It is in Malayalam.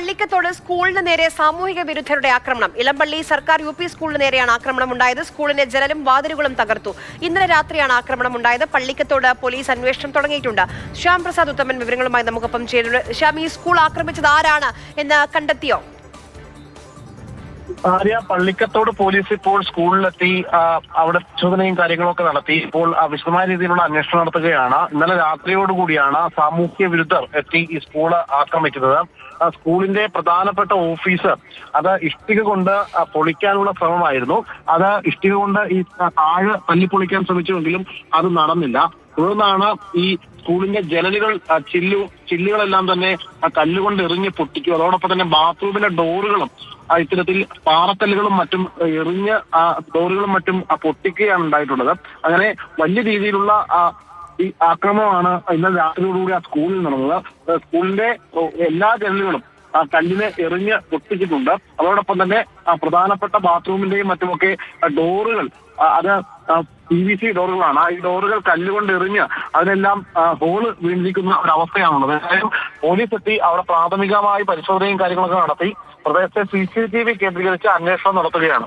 പള്ളിക്കത്തോട് സ്കൂളിന് നേരെ സാമൂഹിക വിരുദ്ധരുടെ ആക്രമണം. ഇളമ്പള്ളി സർക്കാർ യു പി സ്കൂളിന് നേരെയാണ് ആക്രമണം ഉണ്ടായത് സ്കൂളിന്റെ ജനലും വാതിലുകളും തകർത്തു. ഇന്നലെ രാത്രിയാണ് ആക്രമണം ഉണ്ടായത് പള്ളിക്കത്തോട് പോലീസ് അന്വേഷണം തുടങ്ങിയിട്ടുണ്ട്. ശ്യാം പ്രസാദ് ഉത്തമൻ വിവരങ്ങളുമായി നമുക്കൊപ്പം ചേരുന്നു. ശ്യാം ഈ സ്കൂൾ ആക്രമിച്ചത് ആരാണ് എന്ന് കണ്ടെത്തിയോ? ആര്യ പള്ളിക്കത്തോട് പോലീസ് ഇപ്പോൾ സ്കൂളിലെത്തി അവിടെ പരിശോധനയും കാര്യങ്ങളൊക്കെ നടത്തി. ഇപ്പോൾ വിശദമായ രീതിയിലുള്ള അന്വേഷണം നടത്തുകയാണ്. ഇന്നലെ രാത്രിയോടുകൂടിയാണ് സാമൂഹ്യ വിരുദ്ധർ എത്തി ഈ സ്കൂൾ ആക്രമിക്കുന്നത്. സ്കൂളിന്റെ പ്രധാനപ്പെട്ട ഓഫീസ് അത് ഇഷ്ടിക കൊണ്ട് പൊളിക്കാനുള്ള ശ്രമമായിരുന്നു. അത് ഇഷ്ടിക കൊണ്ട് ഈ താഴെ തല്ലിപ്പൊളിക്കാൻ ശ്രമിച്ചുവെങ്കിലും അത് നടന്നില്ല. തുടർന്നാണ് ഈ സ്കൂളിന്റെ ജനലുകൾ ചില്ലു ചില്ലുകളെല്ലാം തന്നെ ആ കല്ലുകൊണ്ട് എറിഞ്ഞ് പൊട്ടിക്കും അതോടൊപ്പം തന്നെ ബാത്റൂമിലെ ഡോറുകളും ഇത്തരത്തിൽ പാറക്കല്ലുകളും മറ്റും എറിഞ്ഞ് ആ ഡോറുകളും മറ്റും പൊട്ടിക്കുകയാണ് ഉണ്ടായിട്ടുള്ളത്. അങ്ങനെ വലിയ രീതിയിലുള്ള ഈ ആക്രമണമാണ് ഇന്നലെ രാത്രിയോടുകൂടി ആ സ്കൂളിൽ നടന്നത്. സ്കൂളിന്റെ എല്ലാ ജനലുകളും കല്ലിനെ എറിഞ്ഞ് പൊട്ടിച്ചിട്ടുണ്ട്. അതോടൊപ്പം തന്നെ ആ പ്രധാനപ്പെട്ട ബാത്റൂമിന്റെയും മറ്റുമൊക്കെ ആ ഡോറുകൾ ആ, അത് പി വി സി ഡോറുകളാണ്. ആ ഈ ഡോറുകൾ കല്ലുകൊണ്ട് എറിഞ്ഞ് അതിനെല്ലാം ആ, ഹോൾ വീണിരിക്കുന്ന ഒരു അവസ്ഥയാണുള്ളത് ഏതായാലും പോലീസ് എത്തി അവിടെ പ്രാഥമികമായി പരിശോധനയും കാര്യങ്ങളൊക്കെ നടത്തി പ്രദേശത്തെ സി സി ടി വി കേന്ദ്രീകരിച്ച് അന്വേഷണം നടത്തുകയാണ്.